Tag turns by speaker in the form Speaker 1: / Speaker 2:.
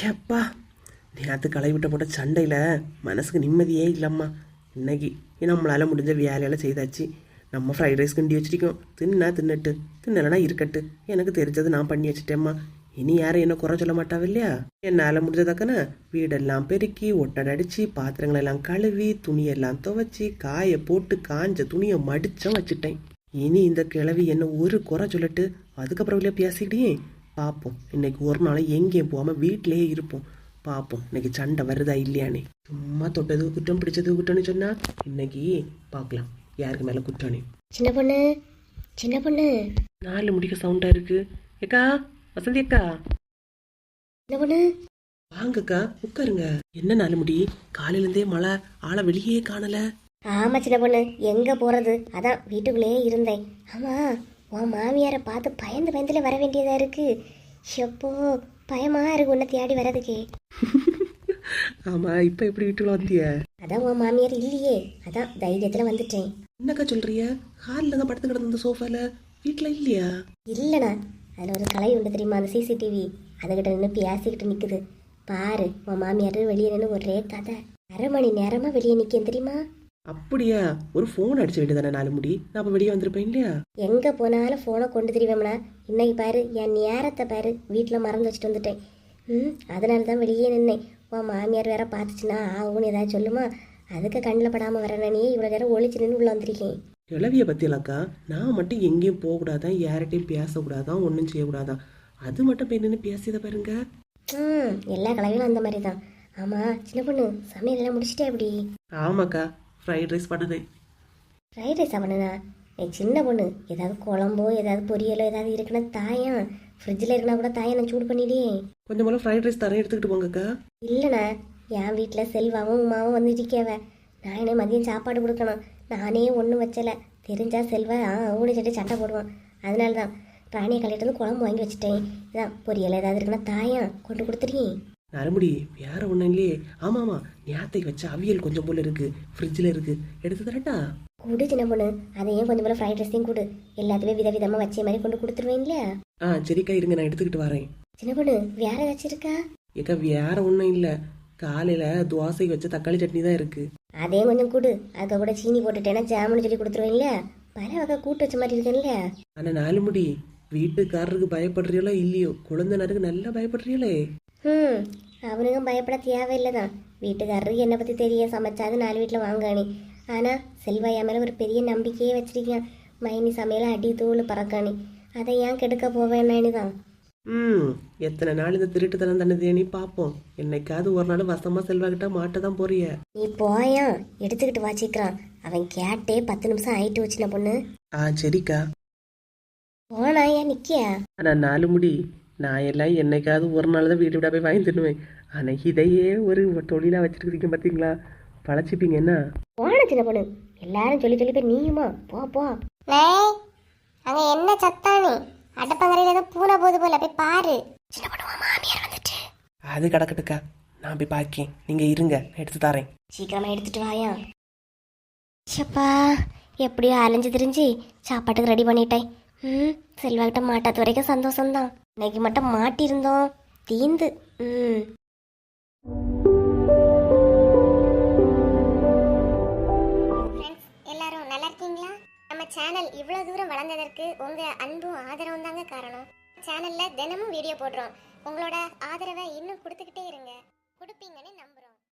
Speaker 1: ஷப்பா நேற்று களைவிட்ட போட்ட சண்டையில் மனசுக்கு நிம்மதியே இல்லைம்மா. இன்னைக்கு. நம்மளால் முடிஞ்ச வேலையெல்லாம் செய்தாச்சு. நம்ம ஃப்ரைட் ரைஸ் கிண்டி வச்சிருக்கோம். தின்னா தின்னுட்டு. தின்னலைன்னா இருக்கட்டு. எனக்கு தெரிஞ்சது நான் பண்ணி வச்சிட்டேம்மா. இனி யாரும் என்ன குறை சொல்ல மாட்டாவ இல்லையா? என்னால் முடிஞ்சதாக்கன வீடெல்லாம் பெருக்கி ஒட்டடை அடித்து பாத்திரங்களை எல்லாம் கழுவி துணியெல்லாம் துவைச்சி காய போட்டு காஞ்ச துணியை மடிச்சும் வச்சுட்டேன். இனி இந்த கிழவி என்ன ஒரு குறை சொல்லட்டு அதுக்கப்புறம் இல்லையா பேசிக்கிட்டே பார்ப்போம் இன்னைக்கு ஒரு நாள் எங்கேயும் போகாம வீட்டிலேயே இருப்போம். பார்ப்போம் இன்னைக்கு சண்டை வருதா இல்லையானே. சும்மா தொட்டது குற்றம் பிடிச்சது குற்றம்னு சொன்னா இன்னைக்கு பார்க்கலாம் யாருக்கு மேல குற்றம்னு
Speaker 2: சின்ன பொண்ணு சின்ன பொண்ணு.
Speaker 1: நாலு முடிக்க சவுண்டா இருக்கு. ஏக்கா வசந்தி அக்கா.
Speaker 2: சின்ன பொண்ணு.
Speaker 1: வாங்கக்கா உட்காருங்க. என்ன நாலு முடி? காலையில இருந்தே மழை ஆளை வெளியே காணல.
Speaker 2: ஆமா சின்ன பொண்ணு. எங்க போறது? அதான் வீட்டுக்குள்ளேயே இருந்தேன். ஆமா உன் மாமியாரை பார்த்து பயந்து பயந்துல வர வேண்டியதா இருக்கு. எப்போ பயமா இருக்கு உன்னை தேடி வர்றதுக்கு.
Speaker 1: ஆமா இப்ப எப்படி வீட்டுக்குள்ள வந்திய?
Speaker 2: அதான் உன் மாமியார் இல்லையே. அதான் தைரியத்துல வந்துட்டேன்.
Speaker 1: என்னக்கா சொல்றிய? ஹாலில் தான் படுத்து கிடந்த இந்த சோஃபால வீட்டுல இல்லையா?
Speaker 2: இல்லைண்ணா அதில் ஒரு கலை உண்டு தெரியுமா அந்த சிசிடிவி அதுகிட்ட நின்று பேசிக்கிட்டு நிற்குது பாரு உன் மாமியார் வெளியே நின்று ஒரே கதை. அரை மணி நேரமாக வெளியே நிற்கேன் தெரியுமா?
Speaker 1: அப்படியா? ஒரு ஃபோன் அடிச்ச வேண்டியதானே நாலு முடி. நான் அப்ப வெளியே வந்திருப்பேன் இல்லையா?
Speaker 2: எங்கே போனாலும் ஃபோனை கொண்டு திரிவேம்னா இன்னைக்கு பாரு என் நேரத்தை பாரு. வீட்டில் மறந்து வச்சுட்டு வந்துட்டேன். ம் அதனால தான் வெளியே நின்னேன். உன் மாமியார் வேற பார்த்துச்சுன்னா ஆகும்னு ஏதாவது சொல்லுமா? அதுக்கு கண்ணில் படாமல் வரேனே இவ்வளோ நேரம் ஒளிச்சு நின்று உள்ள வந்திருக்கேன்.
Speaker 1: கிளவிய பத்தியலாக்கா நான் மட்டும் எங்கேயும் போகக்கூடாதான் யார்கிட்டையும் பேசக்கூடாதான் ஒன்றும் செய்யக்கூடாதான். அது மட்டும் போய் நின்று பேசியதை பாருங்க.
Speaker 2: ம் எல்லா கலவையும் அந்த மாதிரி தான் ஆமாம் சின்ன பொண்ணு சமையல் எல்லாம் முடிச்சிட்டே எப்படி?
Speaker 1: ஆமாக்கா ஃப்ரைட் ரைஸ் பண்ணதே.
Speaker 2: ஃப்ரைட் ரைஸ் அவனா என் சின்ன பொண்ணு ஏதாவது குழம்போ ஏதாவது பொரியலோ ஏதாவது இருக்குன்னா தாயம் ஃப்ரிட்ஜில் இருக்குன்னா கூட தாயம் நான் சூடு பண்ணிடியே
Speaker 1: கொஞ்சம் போல ஃப்ரைட் ரைஸ் தரேன் எடுத்துக்கிட்டு போங்கக்கா
Speaker 2: இல்லைண்ணா என் வீட்டில் செல்வாவும் உமாவும் வந்து இருக்கேவ நான் மதியம் சாப்பாடு கொடுக்கணும். நானே ஒன்றும் வச்சல. தெரிஞ்சா செல்வா ஆ ஊனி சட்டி சண்டை போடுவான். அதனால தான் ராணியை வந்து குழம்பு வாங்கி வச்சுட்டேன். இதான் பொரியல் ஏதாவது இருக்குன்னா தாயம் கொண்டு கொடுத்துருக்கேன்
Speaker 1: நரமுடி வேற ஒன்றும் இல்லையே ஆமா ஆமா. ஞாத்தைக்கு வச்ச அவியல் கொஞ்சம் போல இருக்கு. ஃப்ரிட்ஜில் இருக்கு. எடுத்து தரட்டா?
Speaker 2: கொடு சின்ன பொண்ணு அதையும் கொஞ்சம் போல ஃப்ரைட் ரைஸையும் கொடு. எல்லாத்துலேயும் வித விதமாக வச்ச மாதிரி கொண்டு கொடுத்துருவேன் இல்லையா
Speaker 1: ஆ சரிக்கா இருங்க. நான் எடுத்துக்கிட்டு வரேன்.
Speaker 2: சின்ன பொண்ணு வேற ஏதாச்சும் இருக்கா?
Speaker 1: ஏக்கா வேற ஒன்றும் இல்லை. காலையில தோசைக்கு வச்ச தக்காளி சட்னி தான் இருக்கு.
Speaker 2: அதையும் கொஞ்சம் கொடு. அதுக்கு கூட சீனி போட்டுட்டேன்னா ஜாமுன்னு சொல்லி கொடுத்துருவேன் இல்லையா பல வகை கூட்டு வச்ச மாதிரி இருக்குல்ல
Speaker 1: ஆனா நாலு முடி வீட்டுக்காரருக்கு பயப்படுறீங்களோ இல்லையோ? குழந்தைனருக்கு நல்லா பயப்படுறீங்களே.
Speaker 2: ம் அவனுக்கும் பயப்பட தேவையில்லை தான் வீட்டுக்காரருக்கு என்னை பற்றி தெரிய சமைச்சாது நாலு வீட்டில் வாங்கானே ஆனால் செல்வாயா மேலே ஒரு பெரிய நம்பிக்கையே வச்சிருக்கான். மைனி சமையல அடி தூள் பறக்கானே. அதை ஏன் கெடுக்க போவேன்னு தான்
Speaker 1: ம் எத்தனை நாள் இந்த திருட்டுத்தனம் தண்ணி பார்ப்போம். என்னைக்காவது ஒரு நாள் வசமா செல்வாகிட்ட மாட்ட தான் போறிய.
Speaker 2: நீ போயான் எடுத்துக்கிட்டு வாச்சிக்கிறான் அவன் கேட்டே பத்து நிமிஷம் ஆயிட்டு வச்சுன பொண்ணு.
Speaker 1: ஆ சரிக்கா.
Speaker 2: போனா ஏன் நிக்கியா?
Speaker 1: ஆனா நாலு முடி. நான் எல்லாம் என்னைக்காவது ஒரு நாள் தான் வீடு விட போய் வாங்கி தின்னுவேன் ஆனா இதையே ஒரு தொழிலா வச்சிருக்கீங்க பாத்தீங்களா? பழச்சிப்பீங்க என்ன?
Speaker 2: போன சின்ன பொண்ணு. எல்லாரும் சொல்லி சொல்லி போய் நீயுமா? போ போ.
Speaker 3: அங்க என்ன சத்தானே அடுப்பங்கரையில ஏதோ பூனை போது போல. போய் பாரு.
Speaker 2: சின்ன பொண்ணு மாமியார் வந்துட்டு.
Speaker 1: அது கிடக்கட்டுக்கா. நான் போய் பார்க்கேன் நீங்க இருங்க எடுத்து தரேன்.
Speaker 2: சீக்கிரமா எடுத்துட்டு வாயா. ஷப்பா எப்படியோ அலைஞ்சு திரிஞ்சு சாப்பாட்டுக்கு ரெடி பண்ணிட்டேன். ம் செல்வாகிட்ட மாட்டாத வரைக்கும் சந்தோஷம்தான். இன்னைக்கு மட்டும் மாட்டியிருந்தோம் தீந்து. ம்.
Speaker 3: ஃப்ரெண்ட்ஸ் எல்லாரும் நல்லா இருக்கீங்களா? நம்ம சேனல் இவ்வளோ தூரம் வளர்ந்ததற்கு உங்கள் அன்பும் ஆதரவும் தாங்க காரணம். சேனலில் தினமும் வீடியோ போடுறோம். உங்களோட ஆதரவை இன்னும் கொடுத்துக்கிட்டே இருங்க. கொடுப்பீங்கன்னு நம்புகிறோம்